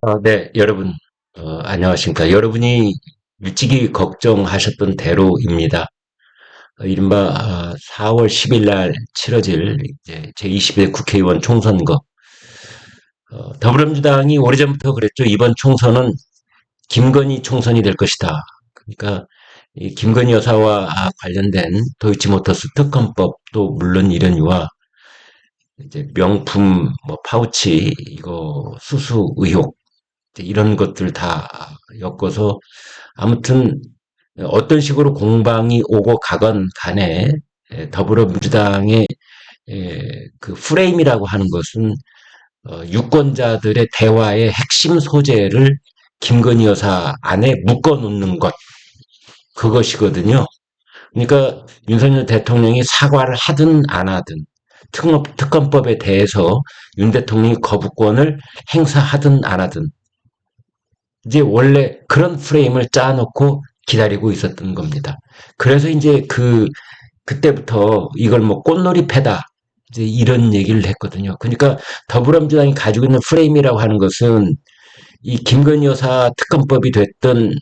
어, 네, 여러분, 어, 안녕하십니까. 여러분이 일찍이 걱정하셨던 대로입니다. 어, 이른바 아, 4월 10일 날 치러질 이제 제20대 국회의원 총선거. 어, 더불어민주당이 오래전부터 그랬죠. 이번 총선은 김건희 총선이 될 것이다. 그러니까 이 김건희 여사와 아, 관련된 도이치모터스 특검법도 물론 이런이와 이제 명품 뭐 파우치 이거 수수 의혹 이런 것들 다 엮어서 아무튼 어떤 식으로 공방이 오고 가건 간에 더불어민주당의 그 프레임이라고 하는 것은 어, 유권자들의 대화의 핵심 소재를 김건희 여사 안에 묶어 놓는 것 그것이거든요. 그러니까 윤석열 대통령이 사과를 하든 안 하든 특검, 특검법에 대해서 윤 대통령이 거부권을 행사하든 안 하든 이제 원래 그런 프레임을 짜놓고 기다리고 있었던 겁니다. 그래서 이제 그 그때부터 이걸 뭐 꽃놀이 패다 이제 이런 얘기를 했거든요. 그러니까 더불어민주당이 가지고 있는 프레임이라고 하는 것은 이 김건희 여사 특검법이 됐든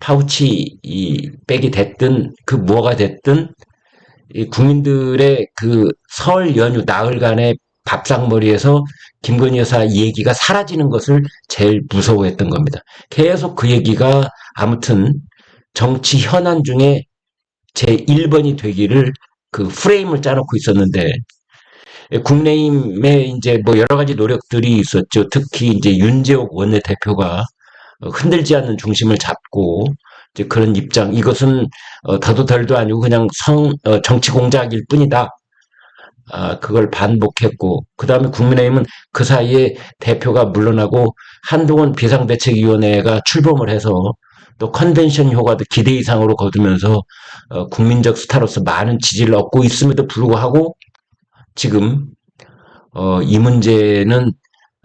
파우치 이 백이 됐든 그 뭐가 됐든 이 국민들의 그 설 연휴 나흘간의 밥상머리에서 김건희 여사 얘기가 사라지는 것을 제일 무서워했던 겁니다. 계속 그 얘기가 아무튼 정치 현안 중에 제 1번이 되기를 그 프레임을 짜놓고 있었는데 국내임에 이제 뭐 여러 가지 노력들이 있었죠. 특히 이제 윤재옥 원내대표가 흔들지 않는 중심을 잡고 이제 그런 입장 이것은 어, 더도 덜도 아니고 그냥 성 어, 정치 공작일 뿐이다. 아, 그걸 반복했고, 그 다음에 국민의힘은 그 사이에 대표가 물러나고 한동훈 비상대책위원회가 출범을 해서 또 컨벤션 효과도 기대 이상으로 거두면서 어, 국민적 스타로서 많은 지지를 얻고 있음에도 불구하고 지금 어, 이 문제는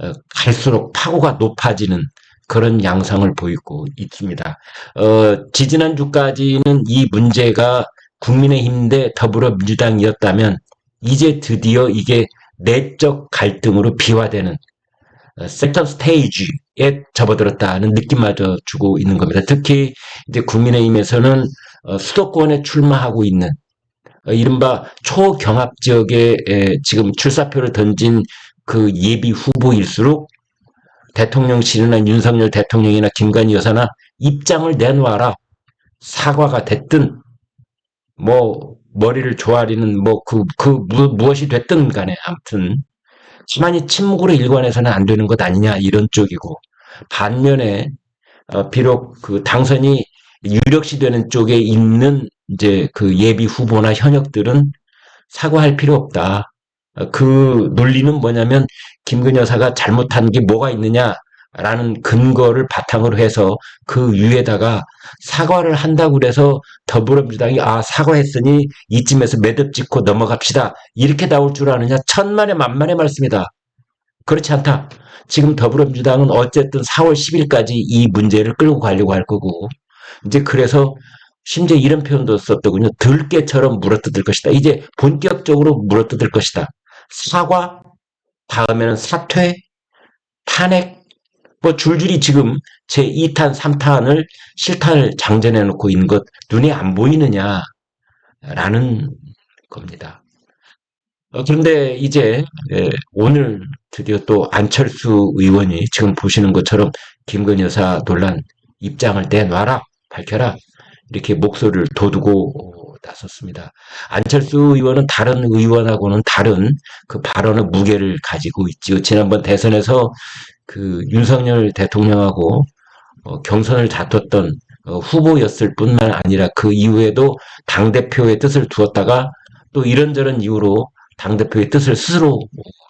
어, 갈수록 파고가 높아지는 그런 양상을 보이고 있습니다. 어, 지지난주까지는 이 문제가 국민의힘 대 더불어민주당이었다면 이제 드디어 이게 내적 갈등으로 비화되는 세컨 스테이지에 접어들었다는 느낌마저 주고 있는 겁니다. 특히 이제 국민의힘에서는 어, 수도권에 출마하고 있는 어, 이른바 초경합 지역에 지금 출사표를 던진 그 예비 후보일수록 대통령실이나 윤석열 대통령이나 김건희 여사나 입장을 내놓아라. 사과가 됐든 뭐 머리를 조아리는 뭐그 그 무엇이 됐든 간에 아무튼 가만히 침묵으로 일관해서는 안 되는 것 아니냐 이런 쪽이고 반면에 어, 비록 그 당선이 유력시 되는 쪽에 있는 이제 그 예비 후보나 현역들은 사과할 필요 없다. 어, 그 논리는 뭐냐면 김근희 여사가 잘못한 게 뭐가 있느냐 라는 근거를 바탕으로 해서 그 위에다가 사과를 한다고 그래서 더불어민주당이 아 사과했으니 이쯤에서 매듭 짓고 넘어갑시다. 이렇게 나올 줄 아느냐. 천만의 만만의 말씀이다. 그렇지 않다. 지금 더불어민주당은 어쨌든 4월 10일까지 이 문제를 끌고 가려고 할 거고 이제 그래서 심지어 이런 표현도 썼더군요. 들깨처럼 물어뜯을 것이다. 이제 본격적으로 물어뜯을 것이다. 사과 다음에는 사퇴 탄핵 뭐 줄줄이 지금 제 2탄, 3탄을 실탄을 장전해 놓고 있는 것 눈에 안 보이느냐라는 겁니다. 어, 그런데 이제 예, 오늘 드디어 또 안철수 의원이 지금 보시는 것처럼 김건희 여사 논란 입장을 내놔라 밝혀라 이렇게 목소리를 돋우고 나섰습니다. 안철수 의원은 다른 의원하고는 다른 그 발언의 무게를 가지고 있지요. 지난번 대선에서 그 윤석열 대통령하고 어, 경선을 다퉜던 어, 후보였을 뿐만 아니라 그 이후에도 당 대표의 뜻을 두었다가 또 이런저런 이유로 당 대표의 뜻을 스스로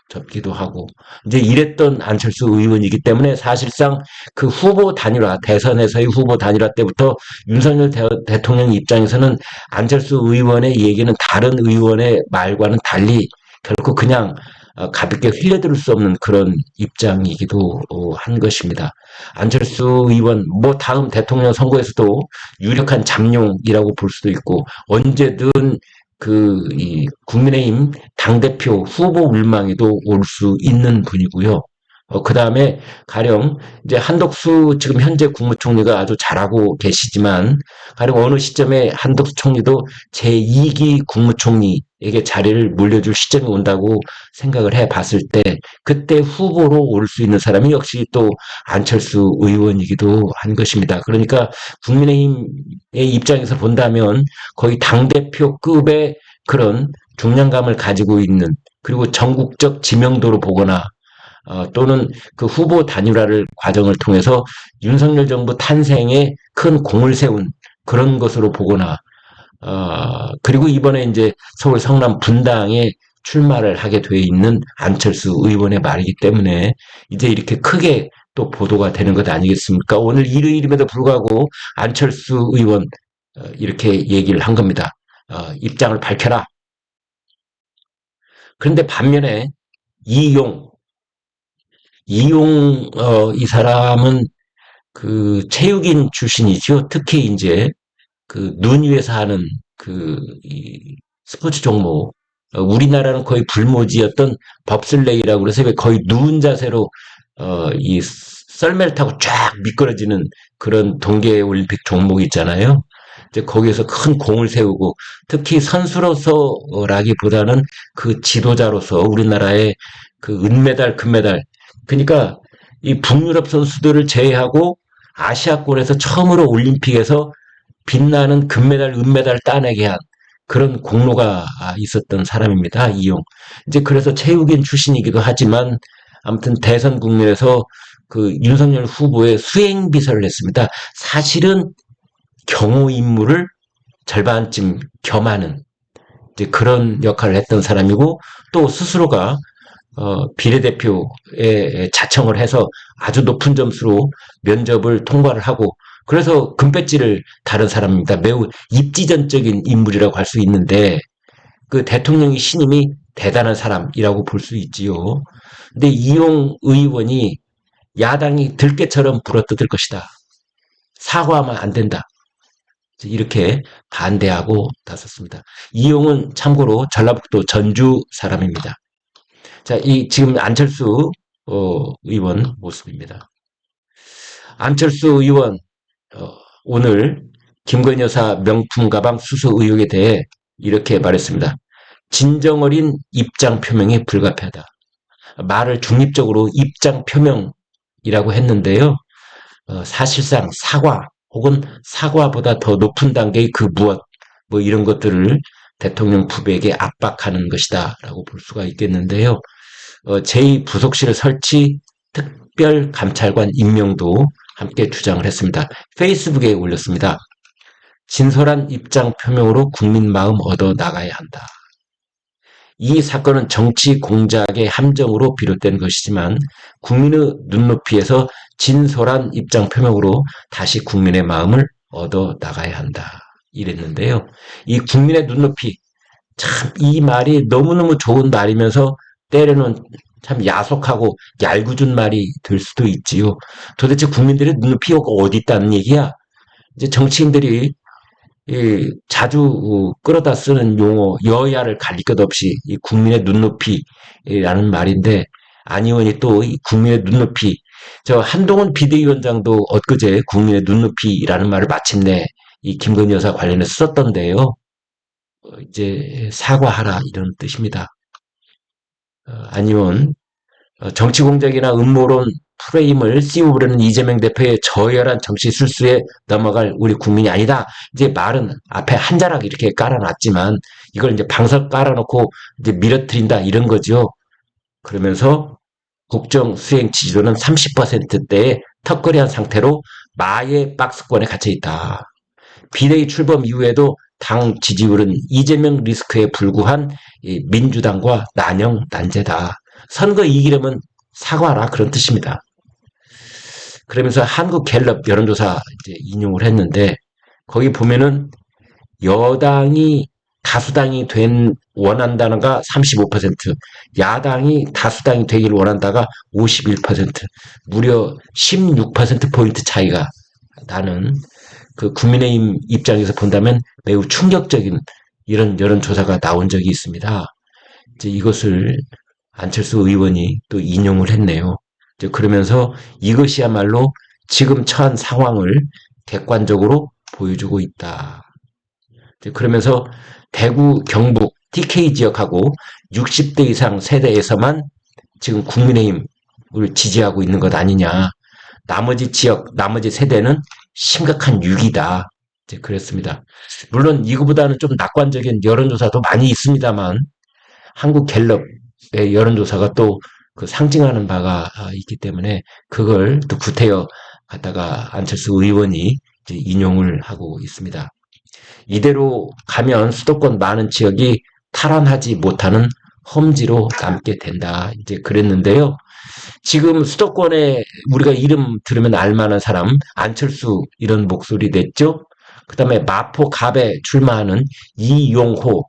접기도 하고 이제 이랬던 안철수 의원이기 때문에 사실상 그 후보 단일화 대선에서의 후보 단일화 때부터 윤석열 대, 통령 입장에서는 안철수 의원의 얘기는 다른 의원의 말과는 달리 결코 그냥 어, 가볍게 흘려들을 수 없는 그런 입장이기도 어, 한 것입니다. 안철수 의원, 뭐 다음 대통령 선거에서도 유력한 잠룡이라고 볼 수도 있고 언제든 그 국민의힘 당대표 후보 울망에도 올 수 있는 분이고요. 어, 그 다음에 가령 이제 한덕수 지금 현재 국무총리가 아주 잘하고 계시지만 가령 어느 시점에 한덕수 총리도 제2기 국무총리에게 자리를 물려줄 시점이 온다고 생각을 해 봤을 때 그때 후보로 올 수 있는 사람이 역시 또 안철수 의원이기도 한 것입니다. 그러니까 국민의힘의 입장에서 본다면 거의 당대표급의 그런 중량감을 가지고 있는 그리고 전국적 지명도로 보거나 어, 또는 그 후보 단일화를 과정을 통해서 윤석열 정부 탄생에 큰 공을 세운 그런 것으로 보거나 어, 그리고 이번에 이제 서울 성남 분당에 출마를 하게 돼 있는 안철수 의원의 말이기 때문에 이제 이렇게 크게 또 보도가 되는 것 아니겠습니까? 오늘 일요일임에도 불구하고 안철수 의원 어, 이렇게 얘기를 한 겁니다. 어, 입장을 밝혀라. 그런데 반면에 이용 이용 어, 이 사람은 그 체육인 출신이죠. 특히 이제 그 눈 위에서 하는 그 스포츠 종목 어, 우리나라는 거의 불모지였던 법슬레이라고 그래서 거의 누운 자세로 어, 이 썰매를 타고 쫙 미끄러지는 그런 동계 올림픽 종목이 있잖아요. 이제 거기에서 큰 공을 세우고 특히 선수로서라기보다는 그 지도자로서 우리나라의 그 은메달, 금메달 그러니까 이 북유럽 선수들을 제외하고 아시아권에서 처음으로 올림픽에서 빛나는 금메달, 은메달 따내게 한 그런 공로가 있었던 사람입니다. 이용. 이제 그래서 체육인 출신이기도 하지만 아무튼 대선 국면에서 그 윤석열 후보의 수행 비서를 했습니다. 사실은 경호 임무를 절반쯤 겸하는 그런 역할을 했던 사람이고 또 스스로가 어, 비례대표에 자청을 해서 아주 높은 점수로 면접을 통과를 하고 그래서 금배지를 다른 사람입니다. 매우 입지전적인 인물이라고 할 수 있는데 그 대통령의 신임이 대단한 사람이라고 볼 수 있지요. 근데 이용 의원이 야당이 들깨처럼 불어뜯을 것이다. 사과하면 안 된다. 이렇게 반대하고 나섰습니다. 이용은 참고로 전라북도 전주 사람입니다. 자, 이 지금 안철수 어, 의원 모습입니다. 안철수 의원 어, 오늘 김건희 여사 명품 가방 수수 의혹에 대해 이렇게 말했습니다. 진정 어린 입장 표명이 불가피하다. 말을 중립적으로 입장 표명이라고 했는데요. 어, 사실상 사과 혹은 사과보다 더 높은 단계의 그 무엇 뭐 이런 것들을 대통령 부부에게 압박하는 것이다 라고 볼 수가 있겠는데요. 어, 제2부속실 설치 특별 감찰관 임명도 함께 주장을 했습니다. 페이스북에 올렸습니다. 진솔한 입장 표명으로 국민 마음 얻어 나가야 한다. 이 사건은 정치 공작의 함정으로 비롯된 것이지만 국민의 눈높이에서 진솔한 입장 표명으로 다시 국민의 마음을 얻어 나가야 한다. 이랬는데요. 이 국민의 눈높이 참 이 말이 너무너무 좋은 말이면서 때로는 참 야속하고 얄궂은 말이 될 수도 있지요. 도대체 국민들의 눈높이가 어디 있다는 얘기야? 이제 정치인들이 이 자주 어, 끌어다 쓰는 용어 여야를 가릴 것 없이 이 국민의 눈높이라는 말인데 안 의원이 또 국민의 눈높이 저 한동훈 비대위원장도 엊그제 국민의 눈높이라는 말을 마침내 이 김건희 여사 관련해서 썼던데요. 어, 이제 사과하라 이런 뜻입니다. 어, 안 의원 정치 공작이나 음모론 프레임을 씌우려는 이재명 대표의 저열한 정치 술수에 넘어갈 우리 국민이 아니다. 이제 말은 앞에 한 자락 이렇게 깔아놨지만 이걸 이제 방석 깔아놓고 이제 밀어트린다 이런 거죠. 그러면서 국정 수행 지지도는 30%대의 턱걸이한 상태로 마의 박스권에 갇혀 있다. 비대위 출범 이후에도 당 지지율은 이재명 리스크에 불구한 민주당과 난영 난제다. 선거 이기려면 사과라 그런 뜻입니다. 그러면서 한국 갤럽 여론조사 인용을 했는데 거기 보면은 여당이 다수당이 된 원한다는가 35%, 야당이 다수당이 되길 원한다가 51%, 무려 16% 포인트 차이가 나는 그 국민의힘 입장에서 본다면 매우 충격적인 이런 여론조사가 나온 적이 있습니다. 이제 이것을 안철수 의원이 또 인용을 했네요. 이제 그러면서 이것이야말로 지금 처한 상황을 객관적으로 보여주고 있다. 이제 그러면서 대구, 경북, TK 지역하고 60대 이상 세대에서만 지금 국민의힘을 지지하고 있는 것 아니냐. 나머지 지역, 나머지 세대는 심각한 위기다. 이제 그랬습니다. 물론 이거보다는 좀 낙관적인 여론조사도 많이 있습니다만 한국 갤럽의 여론조사가 또 그 상징하는 바가 아, 있기 때문에 그걸 또 구태여 갖다가 안철수 의원이 인용을 하고 있습니다. 이대로 가면 수도권 많은 지역이 탈환하지 못하는 험지로 남게 된다. 이제 그랬는데요. 지금 수도권에 우리가 이름 들으면 알만한 사람 안철수 이런 목소리 냈죠. 그 다음에 마포 갑에 출마하는 이용호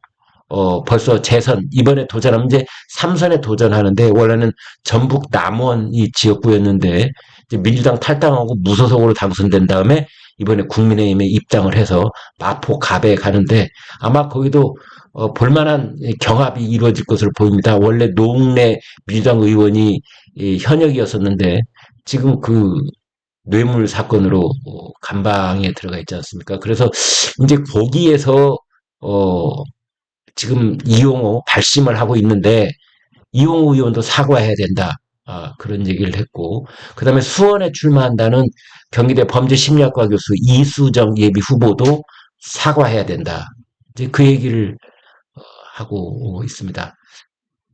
어, 벌써 재선, 이번에 도전하면 이제 삼선에 도전하는데, 원래는 전북 남원 이 지역구였는데, 이제 민주당 탈당하고 무소속으로 당선된 다음에, 이번에 국민의힘에 입당을 해서 마포 갑에 가는데, 아마 거기도, 어, 볼만한 경합이 이루어질 것으로 보입니다. 원래 노웅래 민주당 의원이 이 현역이었었는데, 지금 그 뇌물 사건으로 어, 감방에 들어가 있지 않습니까? 그래서 이제 거기에서, 어, 지금 이용호 발심을 하고 있는데 이용호 의원도 사과해야 된다. 아, 그런 얘기를 했고 그 다음에 수원에 출마한다는 경기대 범죄심리학과 교수 이수정 예비 후보도 사과해야 된다. 이제 그 얘기를 어, 하고 있습니다.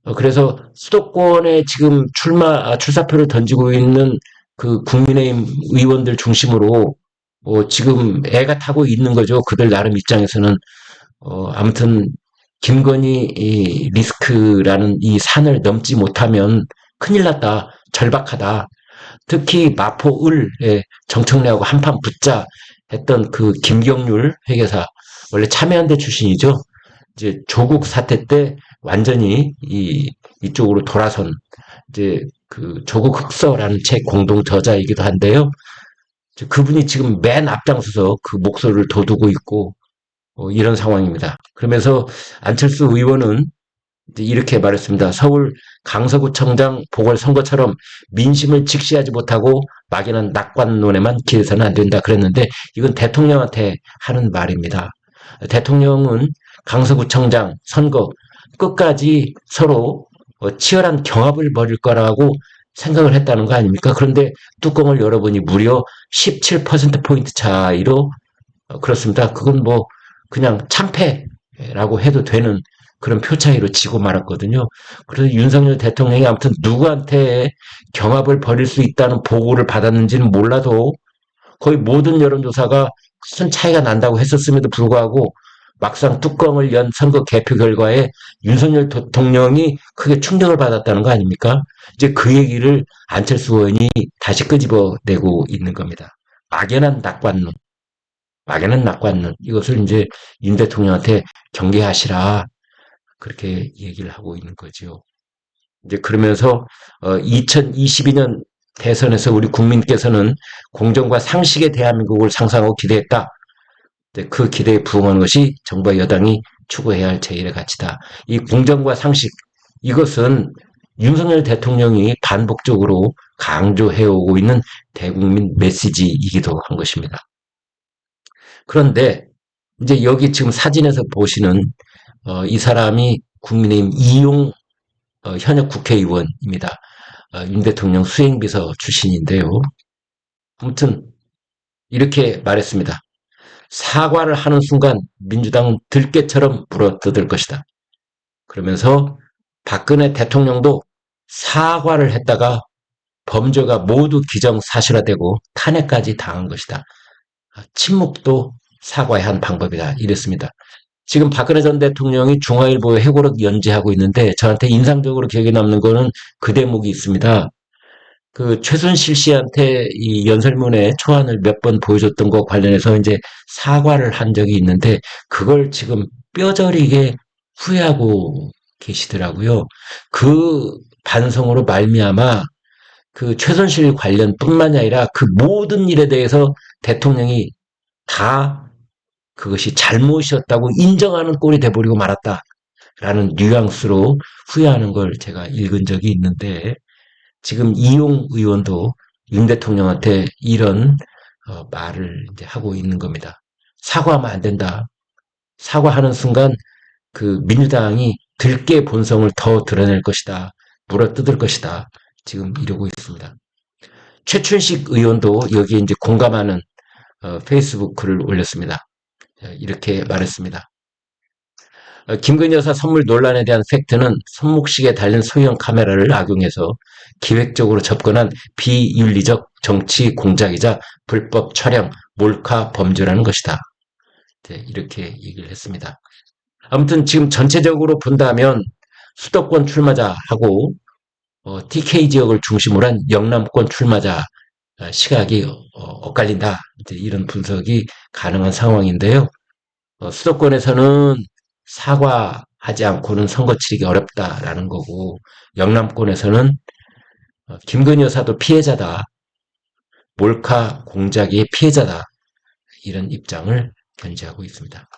어, 그래서 수도권에 지금 출마 아, 출사표를 던지고 있는 그 국민의힘 의원들 중심으로 어, 지금 애가 타고 있는 거죠. 그들 나름 입장에서는 어, 아무튼 김건희 리스크라는 이 산을 넘지 못하면 큰일 났다. 절박하다. 특히 마포을에 정청래하고 한판 붙자 했던 그 김경률 회계사 원래 참여연대 출신이죠. 이제 조국 사태 때 완전히 이 이쪽으로 돌아선 이제 그 조국 흑서라는 책 공동 저자이기도 한데요. 그분이 지금 맨 앞장서서 그 목소리를 돋우고 있고 어, 이런 상황입니다. 그러면서 안철수 의원은 이렇게 말했습니다. 서울 강서구청장 보궐선거처럼 민심을 직시하지 못하고 막연한 낙관론에만 기대서는 안 된다 그랬는데 이건 대통령한테 하는 말입니다. 대통령은 강서구청장 선거 끝까지 서로 어, 치열한 경합을 벌일 거라고 생각을 했다는 거 아닙니까? 그런데 뚜껑을 열어보니 무려 17%포인트 차이로 어, 그렇습니다. 그건 뭐 그냥 참패라고 해도 되는 그런 표 차이로 지고 말았거든요. 그래서 윤석열 대통령이 아무튼 누구한테 경합을 벌일 수 있다는 보고를 받았는지는 몰라도 거의 모든 여론조사가 큰 차이가 난다고 했었음에도 불구하고 막상 뚜껑을 연 선거 개표 결과에 윤석열 대통령이 크게 충격을 받았다는 거 아닙니까? 이제 그 얘기를 안철수 의원이 다시 끄집어내고 있는 겁니다. 막연한 낙관론. 막연한 낙관론 이것을 이제 윤 대통령한테 경계하시라 그렇게 얘기를 하고 있는 거죠. 이제 그러면서 어 2022년 대선에서 우리 국민께서는 공정과 상식의 대한민국을 상상하고 기대했다. 그 기대에 부응하는 것이 정부와 여당이 추구해야 할 제1의 가치다. 이 공정과 상식 이것은 윤석열 대통령이 반복적으로 강조해오고 있는 대국민 메시지이기도 한 것입니다. 그런데 이제 여기 지금 사진에서 보시는 어, 이 사람이 국민의힘 이용 어, 현역 국회의원입니다. 어, 윤 대통령 수행비서 출신인데요. 아무튼 이렇게 말했습니다. 사과를 하는 순간 민주당은 들깨처럼 불어뜯을 것이다. 그러면서 박근혜 대통령도 사과를 했다가 범죄가 모두 기정사실화되고 탄핵까지 당한 것이다. 침묵도 사과의 한 방법이다. 이랬습니다. 지금 박근혜 전 대통령이 중앙일보에 해고록 연재하고 있는데 저한테 인상적으로 기억에 남는 거는 그 대목이 있습니다. 그 최순실 씨한테 이 연설문의 초안을 몇 번 보여줬던 거 관련해서 이제 사과를 한 적이 있는데 그걸 지금 뼈저리게 후회하고 계시더라고요. 그 반성으로 말미암아 그 최순실 관련뿐만이 아니라 그 모든 일에 대해서 대통령이 다 그것이 잘못이었다고 인정하는 꼴이 돼버리고 말았다. 라는 뉘앙스로 후회하는 걸 제가 읽은 적이 있는데, 지금 이용 의원도 윤 대통령한테 이런 어, 말을 이제 하고 있는 겁니다. 사과하면 안 된다. 사과하는 순간 그 민주당이 들깨 본성을 더 드러낼 것이다. 물어뜯을 것이다. 지금 이러고 있습니다. 최춘식 의원도 여기에 이제 공감하는 어, 페이스북 글을 올렸습니다. 이렇게 말했습니다. 어, 김건희 여사 선물 논란에 대한 팩트는 손목시계 달린 소형 카메라를 악용해서 기획적으로 접근한 비윤리적 정치 공작이자 불법 촬영, 몰카 범죄라는 것이다. 네, 이렇게 얘기를 했습니다. 아무튼 지금 전체적으로 본다면 수도권 출마자하고 어, TK 지역을 중심으로 한 영남권 출마자 어, 시각이 어, 엇갈린다. 이런 분석이 가능한 상황인데요. 어, 수도권에서는 사과하지 않고는 선거 치르기 어렵다라는 거고 영남권에서는 어, 김건희 여사도 피해자다. 몰카 공작의 피해자다. 이런 입장을 견지하고 있습니다.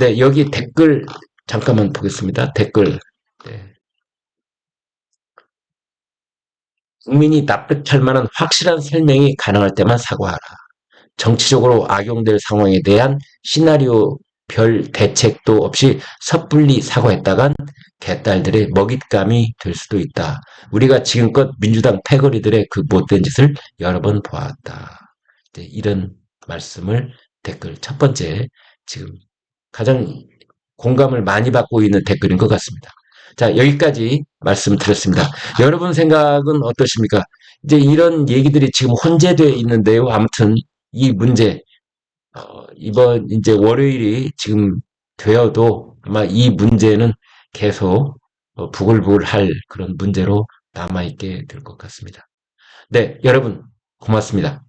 네, 여기 댓글 잠깐만 보겠습니다. 댓글. 네. 국민이 납득할 만한 확실한 설명이 가능할 때만 사과하라. 정치적으로 악용될 상황에 대한 시나리오 별 대책도 없이 섣불리 사과했다간 개딸들의 먹잇감이 될 수도 있다. 우리가 지금껏 민주당 패거리들의 그 못된 짓을 여러 번 보았다. 이런 말씀을 댓글 첫 번째 지금 가장 공감을 많이 받고 있는 댓글인 것 같습니다. 자, 여기까지 말씀드렸습니다. 여러분 생각은 어떠십니까? 이제 이런 얘기들이 지금 혼재되어 있는데요. 아무튼 이 문제, 어, 이번 이제 월요일이 지금 되어도 아마 이 문제는 계속 어, 부글부글 할 그런 문제로 남아있게 될 것 같습니다. 네, 여러분 고맙습니다.